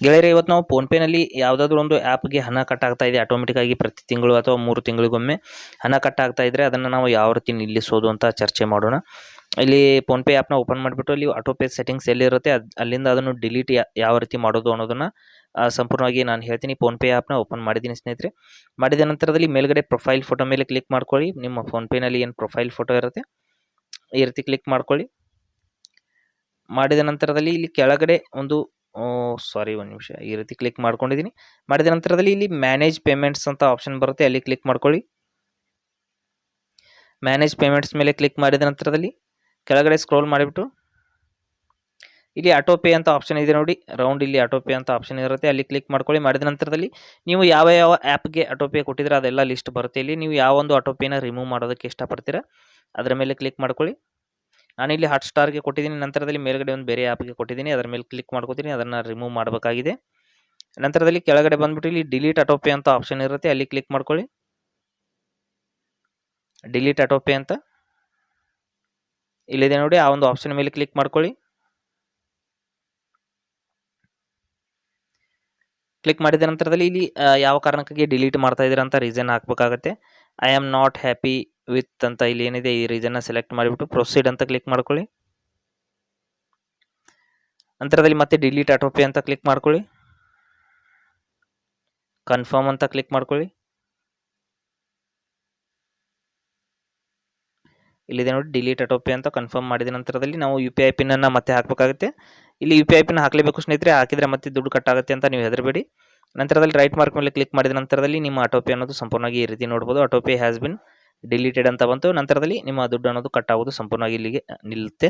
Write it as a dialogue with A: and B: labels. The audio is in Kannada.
A: ಗೆಳೆಯರೆ, ಇವತ್ತು ನಾವು ಫೋನ್ಪೇನಲ್ಲಿ ಯಾವುದಾದ್ರೂ ಒಂದು ಆ್ಯಪ್ಗೆ ಹಣ ಕಟ್ ಆಗ್ತಾ ಇದೆ ಆಟೋಮೆಟಿಕ್ ಆಗಿ ಪ್ರತಿ ತಿಂಗಳು ಅಥವಾ ಮೂರು ತಿಂಗಳಿಗೊಮ್ಮೆ ಹಣ ಕಟ್ ಆಗ್ತಾ ಇದ್ದರೆ ಅದನ್ನು ನಾವು ಯಾವ ರೀತಿ ನಿಲ್ಲಿಸೋದು ಅಂತ ಚರ್ಚೆ ಮಾಡೋಣ. ಇಲ್ಲಿ ಫೋನ್ಪೇ ಆ್ಯಪ್ನ ಓಪನ್ ಮಾಡಿಬಿಟ್ಟು ಅಲ್ಲಿ ಆಟೋಪೇ ಸೆಟ್ಟಿಂಗ್ಸ್ ಎಲ್ಲಿರುತ್ತೆ, ಅದು, ಅಲ್ಲಿಂದ ಅದನ್ನು ಡಿಲೀಟ್ ಯಾವ ರೀತಿ ಮಾಡೋದು ಅನ್ನೋದನ್ನು ಸಂಪೂರ್ಣವಾಗಿ ನಾನು ಹೇಳ್ತೀನಿ. ಫೋನ್ಪೇ ಆ್ಯಪ್ನ ಓಪನ್ ಮಾಡಿದ್ದೀನಿ ಸ್ನೇಹಿತರೆ. ಮಾಡಿದ ನಂತರದಲ್ಲಿ ಮೇಲ್ಗಡೆ ಪ್ರೊಫೈಲ್ ಫೋಟೋ ಮೇಲೆ ಕ್ಲಿಕ್ ಮಾಡ್ಕೊಳ್ಳಿ. ನಿಮ್ಮ ಫೋನ್ಪೇನಲ್ಲಿ ಏನು ಪ್ರೊಫೈಲ್ ಫೋಟೋ ಇರುತ್ತೆ, ಈ ರೀತಿ ಕ್ಲಿಕ್ ಮಾಡ್ಕೊಳ್ಳಿ. ಮಾಡಿದ ನಂತರದಲ್ಲಿ ಇಲ್ಲಿ ಕೆಳಗಡೆ ಒಂದು ಸಾರಿ ಒಂದು ನಿಮಿಷ. ಈ ರೀತಿ ಕ್ಲಿಕ್ ಮಾಡ್ಕೊಂಡಿದ್ದೀನಿ ಮಾಡಿದ ನಂತರದಲ್ಲಿ ಇಲ್ಲಿ ಮ್ಯಾನೇಜ್ ಪೇಮೆಂಟ್ಸ್ ಅಂತ ಆಪ್ಷನ್ ಬರುತ್ತೆ. ಅಲ್ಲಿ ಕ್ಲಿಕ್ ಮಾಡ್ಕೊಳ್ಳಿ. ಮ್ಯಾನೇಜ್ ಪೇಮೆಂಟ್ಸ್ ಮೇಲೆ ಕ್ಲಿಕ್ ಮಾಡಿದ ನಂತರದಲ್ಲಿ ಕೆಳಗಡೆ ಸ್ಕ್ರೋಲ್ ಮಾಡಿಬಿಟ್ಟು ಇಲ್ಲಿ ಆಟೋ ಪೇ ಅಂತ ಆಪ್ಷನ್ ಇದೆ ನೋಡಿ. ರೌಂಡ್ ಇಲ್ಲಿ ಆಟೋ ಪೇ ಅಂತ ಆಪ್ಷನ್ ಇರುತ್ತೆ. ಅಲ್ಲಿ ಕ್ಲಿಕ್ ಮಾಡ್ಕೊಳ್ಳಿ. ಮಾಡಿದ ನಂತರದಲ್ಲಿ ನೀವು ಯಾವ ಯಾವ ಆ್ಯಪ್ಗೆ ಆಟೋ ಪೇ ಕೊಟ್ಟಿದ್ರೆ ಅದೆಲ್ಲ ಲಿಸ್ಟ್ ಬರುತ್ತೆ ಇಲ್ಲಿ. ನೀವು ಯಾವ ಒಂದು ಆಟೋ ಪೇನ ರಿಮೂವ್ ಮಾಡೋದಕ್ಕೆ ಇಷ್ಟಪಡ್ತೀರಾ, ಅದರ ಮೇಲೆ ಕ್ಲಿಕ್ ಮಾಡ್ಕೊಳ್ಳಿ. ನಾನಿಲ್ಲಿ ಹಾಟ್ ಸ್ಟಾರ್ಗೆ ಕೊಟ್ಟಿದ್ದೀನಿ. ನಂತರದಲ್ಲಿ ಮೇಲ್ಗಡೆ ಒಂದು ಬೇರೆ ಆ್ಯಪ್ಗೆ ಕೊಟ್ಟಿದ್ದೀನಿ. ಅದರ ಮೇಲೆ ಕ್ಲಿಕ್ ಮಾಡ್ಕೊತೀನಿ. ಅದನ್ನು ರಿಮೂವ್ ಮಾಡಬೇಕಾಗಿದೆ. ನಂತರದಲ್ಲಿ ಕೆಳಗಡೆ ಬಂದ್ಬಿಟ್ಟು ಇಲ್ಲಿ ಡಿಲೀಟ್ ಆಟೋಪೇ ಅಂತ ಆಪ್ಷನ್ ಇರುತ್ತೆ. ಅಲ್ಲಿ ಕ್ಲಿಕ್ ಮಾಡ್ಕೊಳ್ಳಿ. ಡಿಲೀಟ್ ಆಟೋಪೇ ಅಂತ. ಇಲ್ಲಿದೆ ನೋಡಿ. ಆ ಒಂದು ಆಪ್ಷನ್ ಮೇಲೆ ಕ್ಲಿಕ್ ಮಾಡ್ಕೊಳ್ಳಿ. ಕ್ಲಿಕ್ ಮಾಡಿದ ನಂತರದಲ್ಲಿ ಇಲ್ಲಿ ಯಾವ ಕಾರಣಕ್ಕಾಗಿ ಡಿಲೀಟ್ ಮಾಡ್ತಾ ಇದ್ದೀರಾ ಅಂತ ರೀಸನ್ ಹಾಕಬೇಕಾಗತ್ತೆ. I am not happy with ಅಂತ ಇಲ್ಲಿ ಏನಿದೆ, ಈ ರೀಜನ್ನ ಸೆಲೆಕ್ಟ್ ಮಾಡಿಬಿಟ್ಟು ಪ್ರೊಸೀಡ್ ಅಂತ ಕ್ಲಿಕ್ ಮಾಡ್ಕೊಳ್ಳಿ. ನಂತರದಲ್ಲಿ ಮತ್ತೆ ಡಿಲೀಟ್ ಆಟೋಪಿ ಅಂತ ಕ್ಲಿಕ್ ಮಾಡ್ಕೊಳ್ಳಿ. ಕನ್ಫರ್ಮ್ ಅಂತ ಕ್ಲಿಕ್ ಮಾಡ್ಕೊಳ್ಳಿ. ಇಲ್ಲಿದೆ ನೋಡಿ ಡಿಲೀಟ್ ಆಟೋಪೇ ಅಂತ ಕನ್ಫರ್ಮ್ ಮಾಡಿದ ನಂತರದಲ್ಲಿ ನಾವು ಯು ಪಿ ಐ ಪಿನ್ನನ್ನು ಮತ್ತೆ ಹಾಕಬೇಕಾಗುತ್ತೆ. ಇಲ್ಲಿ ಯು ಪಿ ಐ ಪಿನ್ ಹಾಕಲೇಬೇಕು ಸ್ನೇಹಿತರೆ, ಹಾಕಿದರೆ ಮತ್ತೆ ದುಡ್ಡು ಕಟ್ ಆಗುತ್ತೆ ಅಂತ ನೀವು ಹೆದರಬೇಡಿ. ನಂತರದಲ್ಲಿ ರೈಟ್ ಮಾರ್ಕ್ ಮೇಲೆ ಕ್ಲಿಕ್ ಮಾಡಿದ ನಂತರದಲ್ಲಿ ನಿಮ್ಮ ಆಟೋಪೇ ಅನ್ನೋದು ಸಂಪೂರ್ಣವಾಗಿ ಈ ರೀತಿ ನೋಡ್ಬೋದು. ಆಟೋಪೇ ಹ್ಯಾಸ್ ಬಿನ್ ಡಿಲೀಟೆಡ್ ಅಂತ ಬಂತು. ನಂತರದಲ್ಲಿ ನಿಮ್ಮ ದುಡ್ಡು ಅನ್ನೋದು ಕಟ್ ಆಗೋದು ಸಂಪೂರ್ಣವಾಗಿ ಇಲ್ಲಿಗೆ ನಿಲ್ಲುತ್ತೆ.